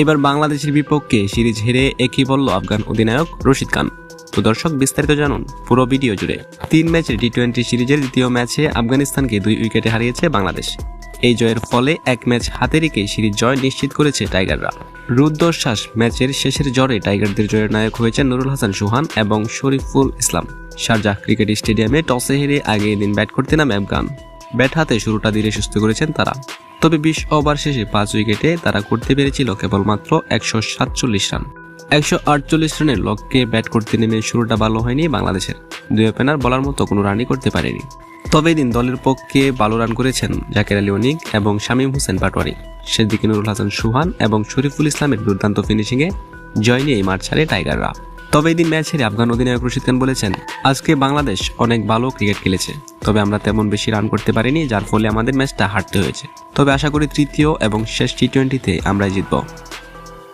এবার বাংলাদেশের বিপক্ষে সিরিজ হেরে একই বলল আফগান অধিনায়ক রশিদ খান। তো দর্শক, বিস্তারিত জানুন পুরো ভিডিও জুড়ে। তিন ম্যাচের টি টোয়েন্টি সিরিজের দ্বিতীয় ম্যাচে আফগানিস্তানকে দুই উইকেটে হারিয়েছে বাংলাদেশ। এই জয়ের ফলে এক ম্যাচ হাতে রেখে সিরিজ জয় নিশ্চিত করেছে টাইগাররা। রুদ্ধশ্বাস ম্যাচের শেষের জ্বরে টাইগারদের জয়ের নায়ক হয়েছেন নুরুল হাসান সুহান এবং শরীফুল ইসলাম। শারজাহ ক্রিকেট স্টেডিয়ামে টসে হেরে আগে দিন ব্যাট করতে নামে আফগান। ব্যাট হাতে শুরুটা ধীরে সুস্থ করেছেন তারা। তবে বিশ ওভার শেষে পাঁচ উইকেটে তারা করতে পেরেছিল কেবলমাত্র একশো সাতচল্লিশ রান। একশো আটচল্লিশ রানের লক্ষ্যে ব্যাট করতে নেমে শুরুটা ভালো হয়নি বাংলাদেশের। দুই ওপেনার বলার মতো কোনো রানই করতে পারেনি। তবে দিন দলের পক্ষে ভালো রান করেছেন জাকের আলী অনিক এবং শামীম হোসেন পাটোয়ারি। সেদিকে নুরুল হাসান সুহান এবং শরীফুল ইসলামের দুর্দান্ত ফিনিশিংয়ে জয় নিয়ে মাঠ ছাড়ে টাইগাররা। তবে এদিন ম্যাচ হেরে আফগান অধিনায়ক রশিদ খান বলেছেন, আজকে বাংলাদেশ অনেক ভালো ক্রিকেট খেলেছে। তবে আমরা তেমন বেশি রান করতে পারিনি, যার ফলে আমাদের ম্যাচটা হারতে হয়েছে। তবে আশা করি তৃতীয় এবং শেষ টি টোয়েন্টিতে আমরাই জিতব।